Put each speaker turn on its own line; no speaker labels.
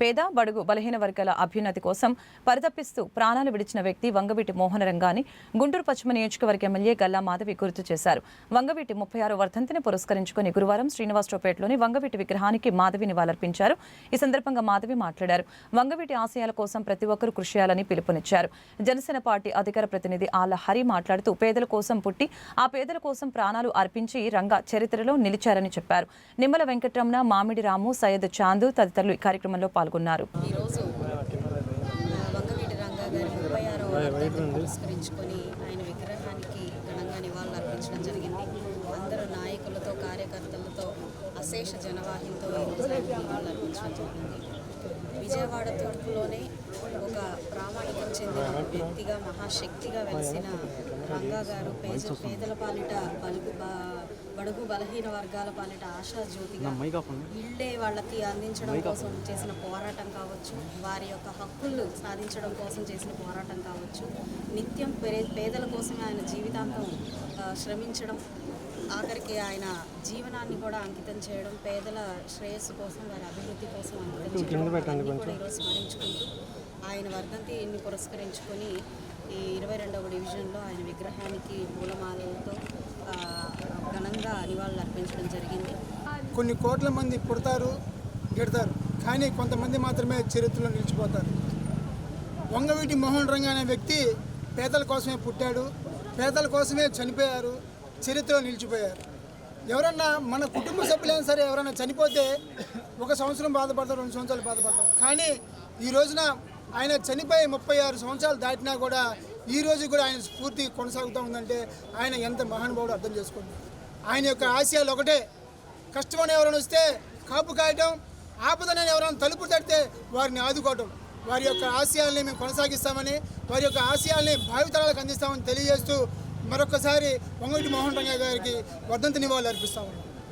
పేద బడుగు బలహీన వర్గాల అభ్యున్నతి కోసం పరితపిస్తూ ప్రాణాలు విడిచిన వ్యక్తి వంగవీటి మోహన రంగాని గుంటూరు పశ్చిమ నియోజకవర్గ ఎమ్మెల్యే గల్లా మాధవి గుర్తు చేశారు. వంగవీటి ముప్పై ఆరు వర్ధంతిని పురస్కరించుకుని గురువారం శ్రీనివాసరావుపేటలోని వంగవీటి విగ్రహానికి మాధవి నివాళులర్పించారు ఈ సందర్భంగా మాధవి మాట్లాడారు. వంగవీటి ఆశయాల కోసం ప్రతి ఒక్కరూ కృషి చేయాలని పిలుపునిచ్చారు. జనసేన పార్టీ అధికార ప్రతినిధి ఆళ్ళ హరి మాట్లాడుతూ పేదల కోసం పుట్టి ఆ పేదల కోసం ప్రాణాలు అర్పించి రంగ చరిత్రలో నిలిచారని చెప్పారు. నిమ్మల వెంకటరమణ మామిడి రాము సయ్యద్ చాందు తదితరులు ఈ కార్యక్రమంలో పాల్గొన్నారు.
ఈరోజు వంగవీటి రంగా ముప్పై ఆరో వర్ధంతిని పురస్కరించుకొని ఆయన విగ్రహానికి ఘనంగా నివాళులు అర్పించడం జరిగింది. అందరూ నాయకులతో కార్యకర్తలతో అశేష జనవాహితో నివాళులు అర్పించడం జరిగింది. విజయవాడ తూర్పులోనే ఒక ప్రామాణికం చెందిన వ్యక్తిగా మహాశక్తిగా వెలిసిన రంగా గారు పేద పేదల పాలిట బలుగు బడుగు బలహీన వర్గాల పాలిట ఆశా జ్యోతిగా ఇళ్ళే వాళ్ళకి అందించడం కోసం చేసిన పోరాటం కావచ్చు వారి యొక్క హక్కులు సాధించడం కోసం చేసిన పోరాటం కావచ్చు నిత్యం పే- పేదల కోసమే ఆయన జీవితాంతం శ్రమించడం ఆఖరికి ఆయన జీవనాన్ని కూడా అంకితం చేయడం పేదల శ్రేయస్సు కోసం వారి అభివృద్ధి కోసం అంకితం చేయడం ఈరోజు స్మరించుకుంటూ ఆయన వర్ధంతిని పురస్కరించుకొని ఈ ఇరవై రెండవ డివిజన్లో ఆయన విగ్రహానికి పూలమాలలతో ఆ, ఘనంగా నివాళులు అర్పించడం జరిగింది.
కొన్ని కోట్ల మంది పుడతారు గెడతారు కానీ కొంతమంది మాత్రమే చరిత్రలో నిలిచిపోతారు. వంగవీటి మోహన్ రంగ అనే వ్యక్తి పేదల కోసమే పుట్టాడు పేదల కోసమే చనిపోయారు చరిత్రలో నిలిచిపోయారు. ఎవరన్నా మన కుటుంబ సభ్యులైనా సరే ఎవరైనా చనిపోతే ఒక సంవత్సరం బాధపడతారు రెండు సంవత్సరాలు బాధపడతారు. కానీ ఈ రోజున ఆయన చనిపోయి ముప్పై ఆరు సంవత్సరాలు దాటినా కూడా ఈ రోజు కూడా ఆయన స్ఫూర్తి కొనసాగుతూ ఉందంటే ఆయన ఎంత మహానుభావుడు అర్థం చేసుకోండి. ఆయన యొక్క ఆశయాలు ఒకటే. కష్టమని ఎవరైనా వస్తే కాపు కాయటం ఆపదనని ఎవరైనా తలుపు తడితే వారిని ఆదుకోవటం. వారి యొక్క ఆశయాల్ని మేము కొనసాగిస్తామని వారి యొక్క ఆశయాల్ని భావితరాలకు అందిస్తామని తెలియజేస్తూ మరొకసారి పొంగటి మోహన్ రంగ గారికి వర్ధంతి నివాళులు అర్పిస్తామని